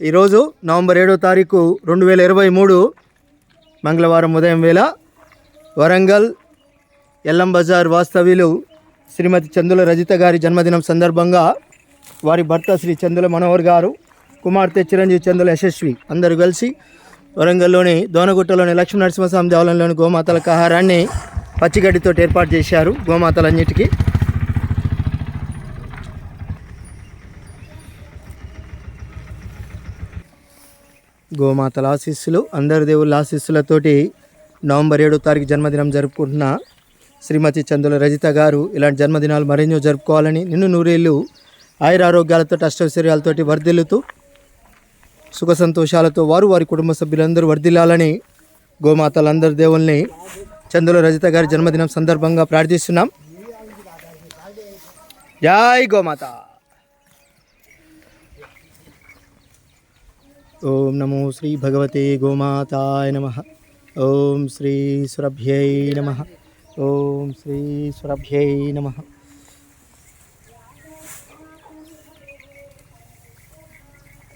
ఈరోజు నవంబర్ ఏడో తారీఖు రెండు వేల ఇరవై మూడు మంగళవారం ఉదయం వేళ వరంగల్ ఎల్లం బజార్ వాస్తవ్యులు శ్రీమతి చందుల రజిత గారి జన్మదినం సందర్భంగా వారి భర్త శ్రీ చందుల మనోహర్ గారు కుమార్తె చిరంజీవి చందుల యశస్వి అందరూ కలిసి వరంగల్లోని దోనగుట్టలోని లక్ష్మీ నరసింహస్వామి దేవాలయంలోని గోమాతల ఆహారాన్ని పచ్చిగడ్డితో ఏర్పాటు చేశారు. గోమాతలన్నిటికీ గోమాతల ఆశీస్సులు అందరి దేవుళ్ళ ఆశీస్సులతోటి నవంబర్ ఏడో తారీఖు జన్మదినం జరుపుకుంటున్న. శ్రీమతి చందుల రజిత గారు ఇలాంటి జన్మదినాలు మరెన్నో జరుపుకోవాలని నిన్ను నూరేళ్ళు ఆయురారోగ్యాలతో అష్టైశ్వర్యాలతోటి వర్ధిల్లుతూ సుఖ సంతోషాలతో వారు వారి కుటుంబ సభ్యులందరూ వర్ధిల్లాలని గోమాతలందరి దేవుల్ని చందుల రజిత గారి జన్మదినం సందర్భంగా ప్రార్థిస్తున్నాం. జై గోమాత! ఓం నమో శ్రీ భగవతే గోమాతాయ నమ. ఓం శ్రీ సురభ్యై నమ. ఓం శ్రీ సురభ్యై నమ.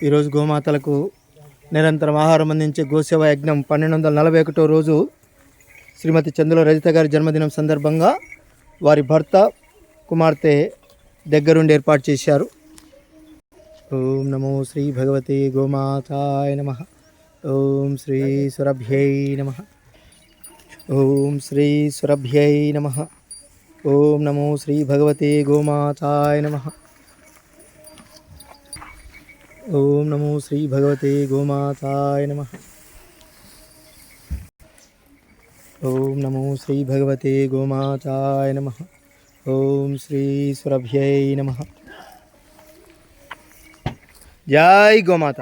ఈరోజు గోమాతలకు నిరంతరం ఆహారం అందించే గోసేవ యజ్ఞం పన్నెండు వందల నలభై ఒకటో రోజు శ్రీమతి చందుల రజిత గారి జన్మదినం సందర్భంగా వారి భర్త కుమార్తె దగ్గరుండి ఏర్పాటు చేశారు. ఓం నమో శ్రీ భగవతే గోమాతాయ నమ ఓం శ్రీ సురభ్యై నమ ఓం శ్రీ సురభ్యై నమ ఓం నమో శ్రీ భగవతే గోమాతాయ నమ ఓం నమో శ్రీ భగవతే గోమాతాయ నమ ఓం నమో శ్రీ భగవతే గోమాతాయ నమ ఓం శ్రీ సురభ్యై నమ జై గోమాత